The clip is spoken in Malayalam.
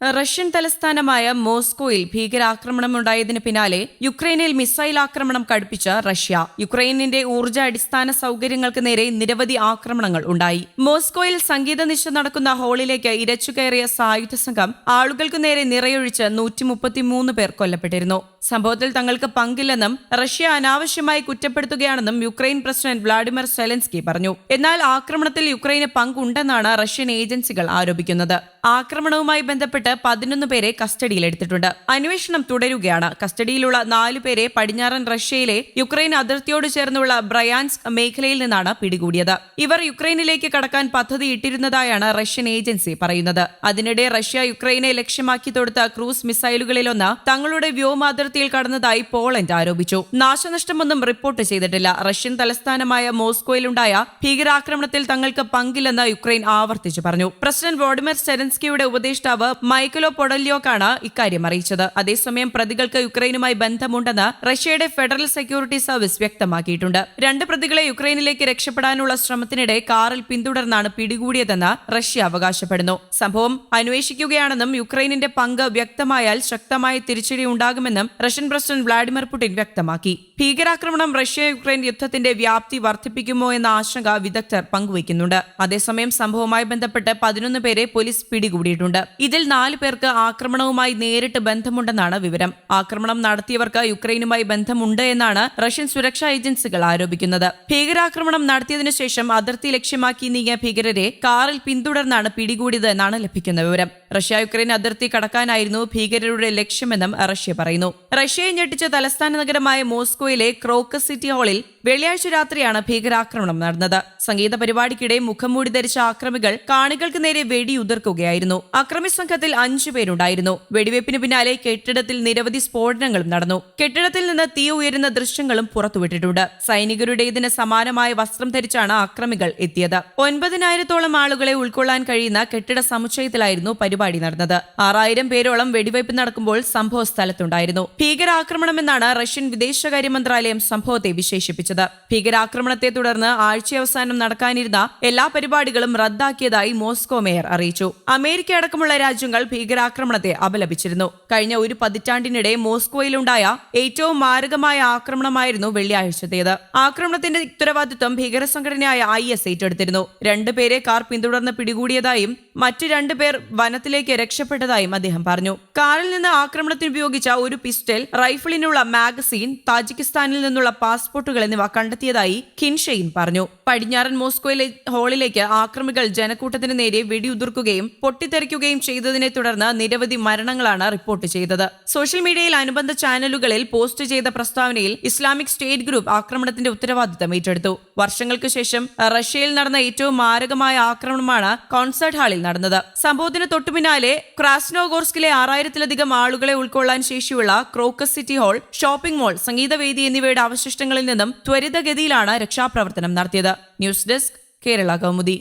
റഷ്യൻ തലസ്ഥാനമായ മോസ്കോയിൽ ഭീകരാക്രമണമുണ്ടായതിന് പിന്നാലെ യുക്രൈനിൽ മിസൈൽ ആക്രമണം കടുപ്പിച്ച റഷ്യ. യുക്രൈനിന്റെ ഊർജ അടിസ്ഥാന സൗകര്യങ്ങൾക്ക് നേരെ നിരവധി ആക്രമണങ്ങൾ ഉണ്ടായി. മോസ്കോയിൽ സംഗീത നിശ നടക്കുന്ന ഹാളിലേക്ക് ഇരച്ചുകയറിയ സായുധ സംഘം ആളുകൾക്ക് നേരെ നിറയൊഴിച്ച് നൂറ്റി പേർ കൊല്ലപ്പെട്ടിരുന്നു. സംഭവത്തിൽ തങ്ങൾക്ക് പങ്കില്ലെന്നും റഷ്യ അനാവശ്യമായി കുറ്റപ്പെടുത്തുകയാണെന്നും യുക്രൈൻ പ്രസിഡന്റ് വ്ളാഡിമിർ സെലൻസ്കി പറഞ്ഞു. എന്നാൽ ആക്രമണത്തിൽ യുക്രൈന് പങ്കുണ്ടെന്നാണ് റഷ്യൻ ഏജൻസികൾ ആരോപിക്കുന്നത്. ആക്രമണവുമായി ബന്ധപ്പെട്ട് പതിനൊന്ന് പേരെ കസ്റ്റഡിയിലെടുത്തിട്ടുണ്ട്. അന്വേഷണം തുടരുകയാണ്. കസ്റ്റഡിയിലുള്ള നാലു പേരെ പടിഞ്ഞാറൻ റഷ്യയിലെ യുക്രൈൻ അതിർത്തിയോട് ചേർന്നുള്ള ബ്രയാൻസ് മേഖലയിൽ നിന്നാണ് പിടികൂടിയത്. ഇവർ യുക്രൈനിലേക്ക് കടക്കാൻ പദ്ധതിയിട്ടിരുന്നതായാണ് റഷ്യൻ ഏജൻസി പറയുന്നത്. അതിനിടെ റഷ്യ യുക്രൈനെ ലക്ഷ്യമാക്കി തൊടുത്ത ക്രൂസ് മിസൈലുകളിലൊന്ന് തങ്ങളുടെ വ്യോമാതിർത്തിയിൽ കടന്നതായി പോളണ്ട് ആരോപിച്ചു. നാശനഷ്ടമൊന്നും റിപ്പോർട്ട് ചെയ്തിട്ടില്ല. റഷ്യൻ തലസ്ഥാനമായ മോസ്കോയിലുണ്ടായ ഭീകരാക്രമണത്തിൽ തങ്ങൾക്ക് പങ്കില്ലെന്ന് യുക്രൈൻ ആവർത്തിച്ചു പറഞ്ഞു. പ്രസിഡന്റ് വ്ളാഡിമിർ സെലൻസ്കിയുടെ ഉപദേഷ്ടാവ് മൈക്കലോ പൊഡല്യോക്കാണ് ഇക്കാര്യം അറിയിച്ചത്. അതേസമയം പ്രതികൾക്ക് യുക്രൈനുമായി ബന്ധമുണ്ടെന്ന് റഷ്യയുടെ ഫെഡറൽ സെക്യൂരിറ്റി സർവീസ് വ്യക്തമാക്കിയിട്ടുണ്ട്. രണ്ട് പ്രതികളെ യുക്രൈനിലേക്ക് രക്ഷപ്പെടാനുള്ള ശ്രമത്തിനിടെ കാറിൽ പിന്തുടർന്നാണ് പിടികൂടിയതെന്ന് റഷ്യ അവകാശപ്പെടുന്നു. സംഭവം അന്വേഷിക്കുകയാണെന്നും യുക്രൈനിന്റെ പങ്ക് വ്യക്തമായാൽ ശക്തമായ തിരിച്ചടി ഉണ്ടാകുമെന്നും റഷ്യൻ പ്രസിഡന്റ് വ്ളാഡിമിർ പുടിൻ വ്യക്തമാക്കി. ഭീകരാക്രമണം റഷ്യ യുക്രൈൻ യുദ്ധത്തിന്റെ വ്യാപ്തി വർദ്ധിപ്പിക്കുമോ എന്ന ആശങ്ക വിദഗ്ധർ പങ്കുവയ്ക്കുന്നുണ്ട്. അതേസമയം സംഭവവുമായി ബന്ധപ്പെട്ട് പതിനൊന്ന് പേരെ പോലീസ് പിടികൂടിയിട്ടുണ്ട്. ഇതിൽ നാല് പേർക്ക് ആക്രമണവുമായി നേരിട്ട് ബന്ധമുണ്ടെന്നാണ് വിവരം. ആക്രമണം നടത്തിയവർക്ക് യുക്രൈനുമായി ബന്ധമുണ്ട് എന്നാണ് റഷ്യൻ സുരക്ഷാ ഏജൻസികൾ ആരോപിക്കുന്നത്. ഭീകരാക്രമണം നടത്തിയതിനു ശേഷം അതിർത്തി ലക്ഷ്യമാക്കി നീങ്ങിയ ഭീകരരെ കാറിൽ പിന്തുടർന്നാണ് പിടികൂടിയത് എന്നാണ് ലഭിക്കുന്ന വിവരം. റഷ്യ യുക്രൈൻ അതിർത്തി കടക്കാനായിരുന്നു ഭീകരരുടെ ലക്ഷ്യമെന്നും റഷ്യ പറയുന്നു. റഷ്യയെ ഞെട്ടിച്ച തലസ്ഥാന നഗരമായ മോസ്കോയിലെ ക്രോക്കസ് സിറ്റി ഹാളിൽ വെള്ളിയാഴ്ച രാത്രിയാണ് ഭീകരാക്രമണം നടന്നത്. സംഗീത പരിപാടിക്കിടെ മുഖംമൂടി ധരിച്ച ആക്രമികൾ കാണികൾക്ക് നേരെ വെടിയുതിർക്കുകയായിരുന്നു. അക്രമി സംഘത്തിൽ അഞ്ചു പേരുണ്ടായിരുന്നു. വെടിവയ്പ്പിന് പിന്നാലെ കെട്ടിടത്തിൽ നിരവധി സ്ഫോടനങ്ങളും നടന്നു. കെട്ടിടത്തിൽ നിന്ന് തീ ഉയരുന്ന ദൃശ്യങ്ങളും പുറത്തുവിട്ടിട്ടുണ്ട്. സൈനികരുടേതിന് സമാനമായ വസ്ത്രം ധരിച്ചാണ് അക്രമികൾ എത്തിയത്. ഒൻപതിനായിരത്തോളം ആളുകളെ ഉൾക്കൊള്ളാൻ കഴിയുന്ന കെട്ടിട സമുച്ചയത്തിലായിരുന്നു പരിപാടി നടന്നത്. ആറായിരം പേരോളം വെടിവയ്പ് നടക്കുമ്പോൾ സംഭവ സ്ഥലത്തുണ്ടായിരുന്നു. ഭീകരാക്രമണമെന്നാണ് റഷ്യൻ വിദേശകാര്യ മന്ത്രാലയം സംഭവത്തെ വിശേഷിപ്പിച്ചത്. ഭീകരാക്രമണത്തെ തുടർന്ന് ആഴ്ചയവസാനം നടക്കാനിരുന്ന എല്ലാ പരിപാടികളും റദ്ദാക്കിയതായി മോസ്കോ മേയർ അറിയിച്ചു. അമേരിക്ക അടക്കമുള്ള രാജ്യങ്ങൾ ഭീകരാക്രമണത്തെ അപലപിച്ചിരുന്നു. കഴിഞ്ഞ ഒരു പതിറ്റാണ്ടിനിടെ മോസ്കോയിലുണ്ടായ ഏറ്റവും മാരകമായ ആക്രമണമായിരുന്നു വെള്ളിയാഴ്ചത്തേത്. ആക്രമണത്തിന്റെ ഉത്തരവാദിത്വം ഭീകര സംഘടനയായ ഐ എസ് ഏറ്റെടുത്തിരുന്നു. രണ്ടുപേരെ കാർ പിന്തുടർന്ന് പിടികൂടിയതായും മറ്റു രണ്ടുപേർ വനത്തിലേക്ക് രക്ഷപ്പെട്ടതായും അദ്ദേഹം പറഞ്ഞു. കാറിൽ നിന്ന് ആക്രമണത്തിന് ഉപയോഗിച്ച ഒരു പിസ്റ്റൽ റൈഫിളിനുള്ള മാഗസീൻ താജിക്കിസ്ഥാനിൽ നിന്നുള്ള പാസ്പോർട്ടുകൾ എന്നിവ കണ്ടെത്തിയതായി ഖിൻഷെയിൻ പറഞ്ഞു. പടിഞ്ഞാറൻ മോസ്കോയിലെ ഹാളിലേക്ക് ആക്രമികൾ ജനക്കൂട്ടത്തിന് നേരെ വെടിയുതിർക്കുകയും പൊട്ടിത്തെറിക്കുകയും ചെയ്തതിനെ തുടർന്ന് നിരവധി മരണങ്ങളാണ് റിപ്പോർട്ട് ചെയ്തത്. സോഷ്യൽ മീഡിയയിൽ അനുബന്ധ ചാനലുകളിൽ പോസ്റ്റ് ചെയ്ത പ്രസ്താവനയിൽ ഇസ്ലാമിക് സ്റ്റേറ്റ് ഗ്രൂപ്പ് ആക്രമണത്തിന്റെ ഉത്തരവാദിത്തം ഏറ്റെടുത്തു. വർഷങ്ങൾക്ക് ശേഷം റഷ്യയിൽ നടന്ന ഏറ്റവും മാരകമായ ആക്രമണമാണ് കോൺസേർട്ട് ഹാളിൽ നടന്നത്. സംഭവത്തിന് തൊട്ടുപിന്നാലെ ക്രാസ്നോഗോർസ്കിലെ ആറായിരത്തിലധികം ആളുകളെ ഉൾക്കൊള്ളാൻ ശേഷിയുള്ള Crocus City Hall shopping mall സംഗീതവേദി എന്നിവയുടെ അവശിഷ്ടങ്ങളിൽ നിന്നും ത്വരിതഗതിയിലാണ് രക്ഷാപ്രവർത്തനം നടത്തിയത്. News desk Kerala Kaumudi.